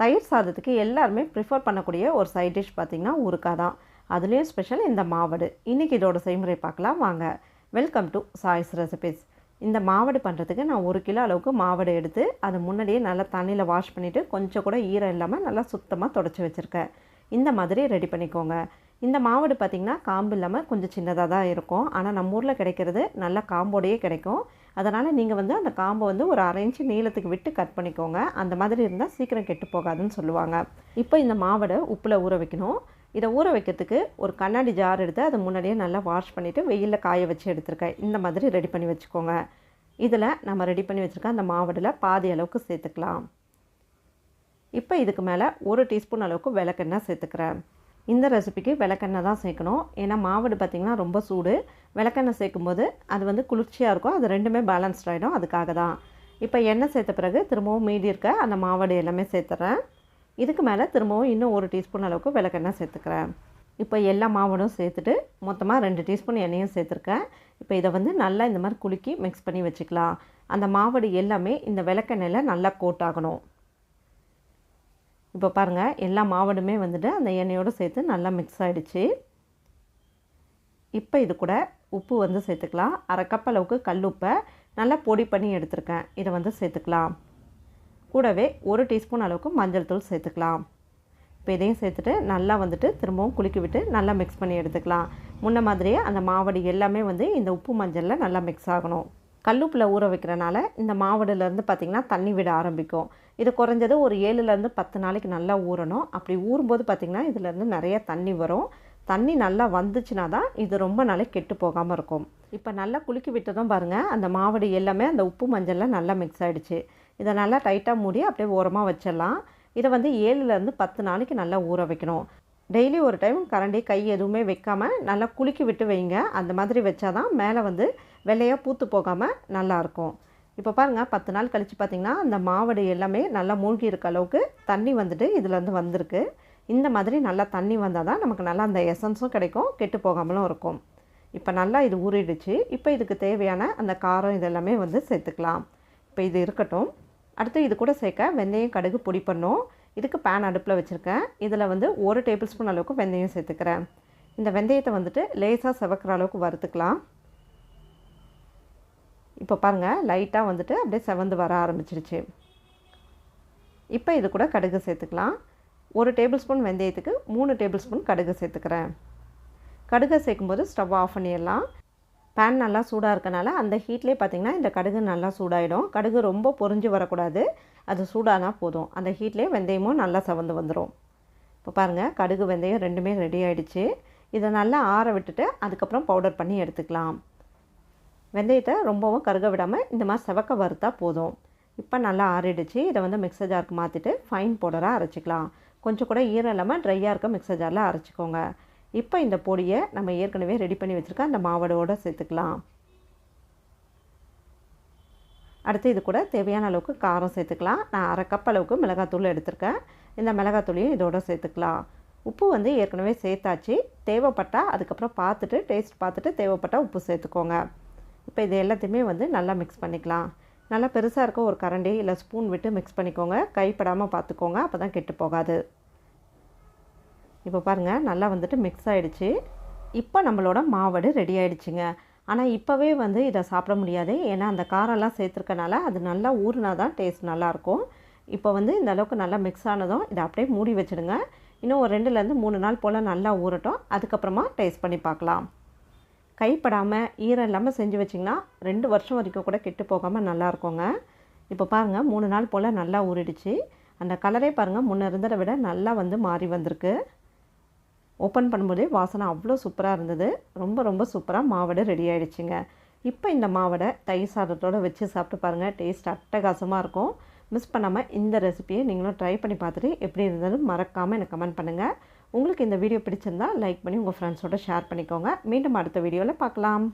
தயிர் சாதத்துக்கு எல்லாருமே ப்ரிஃபர் பண்ணக்கூடிய ஒரு சைட் டிஷ் பார்த்திங்கன்னா ஊருக்கா தான். அதுலேயும் ஸ்பெஷல் இந்த மாவடு. இன்றைக்கி இதோட செய்முறை பார்க்கலாம். வாங்க. வெல்கம் டு சாய்ஸ் ரெசிபிஸ் இந்த மாவடு பண்ணுறதுக்கு நான் ஒரு கிலோ அளவுக்கு மாவடு எடுத்து அதை முன்னாடியே நல்லா தண்ணியில் வாஷ் பண்ணிவிட்டு கொஞ்சம் கூட ஈரம் இல்லாமல் நல்லா சுத்தமாக தொடச்சி வச்சுருக்கேன். இந்த மாதிரி ரெடி பண்ணிக்கோங்க. இந்த மாவடு பார்த்திங்கன்னா காம்பு இல்லாமல் கொஞ்சம் சின்னதாக தான் இருக்கும். ஆனால் நம்ம ஊரில் கிடைக்கிறது நல்ல காம்போடையே கிடைக்கும். அதனால் நீங்கள் வந்து அந்த காம்பை வந்து ஒரு அரை இன்ச்சு நீளத்துக்கு விட்டு கட் பண்ணிக்கோங்க. அந்த மாதிரி இருந்தால் சீக்கிரம் கெட்டு போகாதுன்னு சொல்லுவாங்க. இப்போ இந்த மாவடை உப்பில் ஊற வைக்கணும். இதை ஊற வைக்கிறதுக்கு ஒரு கண்ணாடி ஜார் எடுத்து அதை முன்னாடியே நல்லா வாஷ் பண்ணிவிட்டு வெயிலில் காய வச்சு எடுத்துருக்கேன். இந்த மாதிரி ரெடி பண்ணி வச்சுக்கோங்க. இதில் நம்ம ரெடி பண்ணி வச்சுருக்க அந்த மாவடில் பாதி அளவுக்கு சேர்த்துக்கலாம். இப்போ இதுக்கு மேலே ஒரு டீஸ்பூன் அளவுக்கு விளக்கெண்ணெய் சேர்த்துக்கிறேன். இந்த ரெசிபிக்கு விளக்கெண்ணெய் தான் சேர்க்கணும். ஏன்னா மாவடு பார்த்திங்கன்னா ரொம்ப சூடு. விளக்கெண்ணெய் சேர்க்கும்போது அது வந்து குளிர்ச்சியாக இருக்கும். அது ரெண்டுமே பேலன்ஸ்ட் ஆகிடும் அதுக்காக தான். இப்போ எண்ணெய் சேர்த்த பிறகு திரும்பவும் மீதி இருக்க அந்த மாவடு எல்லாமே சேர்த்துறேன். இதுக்கு மேலே திரும்பவும் இன்னும் ஒரு டீஸ்பூன் அளவுக்கு விளக்கெண்ணெய் சேர்த்துக்கிறேன். இப்போ எல்லா மாவடும் சேர்த்துட்டு மொத்தமாக ரெண்டு டீஸ்பூன் எண்ணெயும் சேர்த்துருக்கேன். இப்போ இதை வந்து நல்லா இந்த மாதிரி குலுக்கி மிக்ஸ் பண்ணி வச்சுக்கலாம். அந்த மாவடு எல்லாமே இந்த விளக்கெண்ணெயில் நல்லா கோட் ஆகணும். இப்போ பாருங்கள் எல்லா மாவடுமே வந்துட்டு அந்த எண்ணெயோடு சேர்த்து நல்லா மிக்ஸ் ஆகிடுச்சு இப்போ இது கூட உப்பு வந்து சேர்த்துக்கலாம். அரை கப் அளவுக்கு கல் உப்பை நல்லா பொடி பண்ணி எடுத்திருக்கேன். இதை வந்து சேர்த்துக்கலாம். கூடவே ஒரு டீஸ்பூன் அளவுக்கு மஞ்சள் தூள் சேர்த்துக்கலாம். இப்போ இதையும் சேர்த்துட்டு நல்லா வந்துட்டு திரும்பவும் குலுக்கி விட்டு நல்லா மிக்ஸ் பண்ணி எடுத்துக்கலாம். முன்ன மாதிரியே அந்த மாவடி எல்லாமே வந்து இந்த உப்பு மஞ்சளில் நல்லா மிக்ஸ் ஆகணும். கல்லுப்பில் ஊற வைக்கிறனால இந்த மாவடுலேருந்து பார்த்திங்கன்னா தண்ணி விட ஆரம்பிக்கும். இது குறைஞ்சது ஒரு ஏழுலேருந்து பத்து நாளைக்கு நல்லா ஊறணும். அப்படி ஊறும்போது பார்த்திங்கன்னா இதுலேருந்து நிறைய தண்ணி வரும். தண்ணி நல்லா வந்துச்சுன்னா தான் இது ரொம்ப நாளைக்கு கெட்டு போகாமல் இருக்கும். இப்போ நல்லா குலுக்கி விட்டதும் பாருங்கள் அந்த மாவடி எல்லாமே அந்த உப்பு மஞ்சளில் நல்லா மிக்ஸ் ஆகிடுச்சு இதை நல்லா டைட்டாக மூடி அப்படியே ஓரமாக வச்சிடலாம். இதை வந்து ஏழுலேருந்து பத்து நாளைக்கு நல்லா ஊற வைக்கணும். டெய்லி ஒரு டைம் கரண்டி கை எதுவுமே வைக்காமல் நல்லா குலுக்கி விட்டு வைங்க. அந்த மாதிரி வச்சாதான் மேலே வந்து வெள்ளையாக பூத்து போகாமல் நல்லாயிருக்கும் இப்போ பாருங்கள் பத்து நாள் கழித்து பார்த்திங்கன்னா அந்த மாவடு எல்லாமே நல்லா மூழ்கி இருக்க அளவுக்கு தண்ணி வந்துட்டு இதுலேருந்து வந்திருக்கு. இந்த மாதிரி நல்லா தண்ணி வந்தால் தான் நமக்கு நல்லா அந்த எசன்ஸும் கிடைக்கும் கெட்டு போகாமலும் இருக்கும். இப்போ நல்லா இது ஊறிடுச்சு. இப்போ இதுக்கு தேவையான அந்த காரம் இதெல்லாமே வந்து சேர்த்துக்கலாம். இப்போ இது இருக்கட்டும். அடுத்து இது கூட சேர்க்க வெந்தயம் கடுகு பொடி பண்ணும். இதுக்கு பேன் அடுப்பில் வச்சுருக்கேன். இதில் வந்து ஒரு டேபிள் ஸ்பூன் அளவுக்கு வெந்தயம் சேர்த்துக்கிறேன். இந்த வெந்தயத்தை வந்துட்டு லேசாக செவக்கிற அளவுக்கு வறுத்துக்கலாம். இப்போ பாருங்கள் லைட்டாக வந்துட்டு அப்படியே செவந்து வர ஆரம்பிச்சிருச்சு. இப்போ இது கூட கடுகு சேர்த்துக்கலாம். ஒரு டேபிள் ஸ்பூன் வெந்தயத்துக்கு மூணு டேபிள் ஸ்பூன் கடுகு சேர்த்துக்கிறேன். கடுகை சேர்க்கும்போது ஸ்டவ் ஆஃப் பண்ணிடலாம். பேன் நல்லா சூடாக இருக்கனால அந்த ஹீட்லேயே பார்த்திங்கன்னா இந்த கடுகு நல்லா சூடாயிடும். கடுகு ரொம்ப பொறிஞ்சு வரக்கூடாது. அது சூடானா போதும். அந்த ஹீட்லேயே வெந்தயமும் நல்லா சவந்து வந்துடும் இப்போ பாருங்கள் கடுகு வெந்தயம் ரெண்டுமே ரெடி ஆகிடுச்சு இதை நல்லா ஆற விட்டுட்டு அதுக்கப்புறம் பவுடர் பண்ணி எடுத்துக்கலாம். வெந்தயத்தை ரொம்பவும் கருக விடாமல் இந்த மாதிரி செவக்க வறுத்தா போதும். இப்போ நல்லா ஆறிடுச்சு. இதை வந்து மிக்சர் ஜாருக்கு மாற்றிட்டு ஃபைன் பவுடராக அரைச்சிக்கலாம். கொஞ்சம் கூட ஈரம் இல்லாமல் ட்ரையாக இருக்க மிக்சர் ஜாரில் அரைச்சிக்கோங்க. இப்போ இந்த பொடியை நம்ம ஏற்கனவே ரெடி பண்ணி வச்சுருக்க அந்த மாவடோடு சேர்த்துக்கலாம். அடுத்து இது கூட தேவையான அளவுக்கு காரம் சேர்த்துக்கலாம். நான் அரை கப் அளவுக்கு மிளகாத்தூள் எடுத்திருக்கேன். இந்த மிளகாத்தூளையும் இதோட சேர்த்துக்கலாம். உப்பு வந்து ஏற்கனவே சேர்த்தாச்சு. தேவைப்பட்டால் அதுக்கப்புறம் பார்த்துட்டு டேஸ்ட் பார்த்துட்டு தேவைப்பட்டால் உப்பு சேர்த்துக்கோங்க. இப்போ இது எல்லாத்தையுமே வந்து நல்லா மிக்ஸ் பண்ணிக்கலாம். நல்லா பெருசாக இருக்க ஒரு கரண்டி இல்லை ஸ்பூன் விட்டு மிக்ஸ் பண்ணிக்கோங்க. கைப்படாமல் பார்த்துக்கோங்க அப்போ தான் கெட்டு போகாது. இப்போ பாருங்கள் நல்லா வந்துட்டு மிக்ஸ் ஆகிடுச்சு இப்போ நம்மளோட மாவடு ரெடி ஆகிடுச்சிங்க ஆனால் இப்போவே வந்து இதை சாப்பிட முடியாது. ஏன்னா அந்த காரெல்லாம் சேர்த்துருக்கனால அது நல்லா ஊறினா தான் டேஸ்ட் நல்லாயிருக்கும் இப்போ வந்து இந்த அளவுக்கு நல்லா மிக்ஸ் ஆனதும் இதை அப்படியே மூடி வச்சுடுங்க. இன்னும் ஒரு ரெண்டுலேருந்து மூணு நாள் போல் நல்லா ஊறட்டும். அதுக்கப்புறமா டேஸ்ட் பண்ணி பார்க்கலாம் கைப்படாமல் ஈரம் இல்லாமல் செஞ்சு வச்சிங்கன்னா ரெண்டு வருஷம் வரைக்கும் கூட கெட்டு போகாமல் நல்லா இருக்குங்க. இப்போ பாருங்கள் மூணு நாள் போல் நல்லா ஊறிடுச்சு. அந்த கலரே பாருங்கள் முன்ன இருந்ததை விட நல்லா வந்து மாறி வந்திருக்கு. ஓப்பன் பண்ணும்போதே வாசனை அவ்வளோ சூப்பராக இருந்தது. ரொம்ப ரொம்ப சூப்பராக மாவடை ரெடி ஆகிடுச்சிங்க இப்போ இந்த மாவடை தயிர் சாதத்தோடு வச்சு சாப்பிட்டு பாருங்கள் டேஸ்ட் அட்டகாசமாக இருக்கும். மிஸ் பண்ணாமல் இந்த ரெசிபியை நீங்களும் ட்ரை பண்ணி பார்த்துட்டு எப்படி இருந்தாலும் மறக்காமல் எனக்கு கமெண்ட் பண்ணுங்கள் உங்களுக்கு இந்த வீடியோ பிடிச்சிருந்தா லைக் பண்ணி உங்கள் ஃப்ரெண்ட்ஸோட ஷேர் பண்ணிக்கோங்க. மீண்டும் அடுத்த வீடியோவில் பார்க்கலாம்.